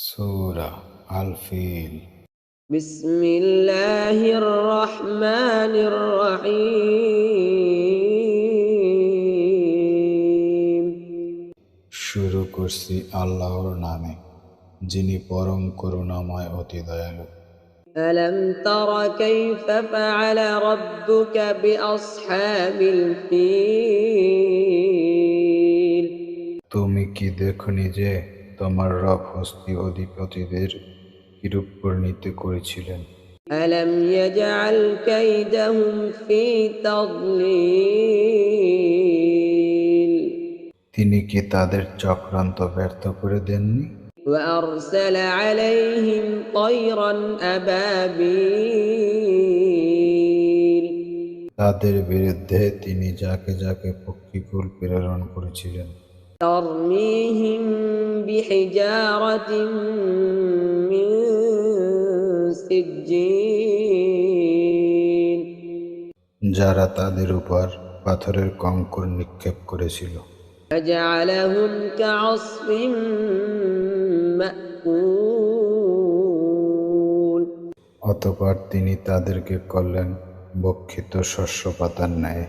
সূরা আল feel بسم الله الرحمن الرحيم শুরু করছি আল্লাহর নামে যিনি পরম করুণাময় অতি দয়ালু ألم تر كيف فعل ربك بأصحاب الفيل তুমি কি দেখনি যে তোমার রব হস্তি অধিপতিদের কিরূপ পরিণীত করেছিলেন ألم يجعل كيدهم في تضليل তিনি কি তাদের চক্রান্ত ব্যর্থ করে দেননি وأرسل عليهم طيرا أبابيل তাদের বিরুদ্ধে তিনি যাকে যাকে পক্ষীকুল প্রেরণ করেছিলেন ترميهم بحجارة من سجين যারা তাদের উপর পাথরের কঙ্কর নিক্ষেপ করেছিল فجعلهم كعصف مأكول অতপর তিনি তাদেরকে করলেন বক্ষিত শস্য পাতার ন্যায়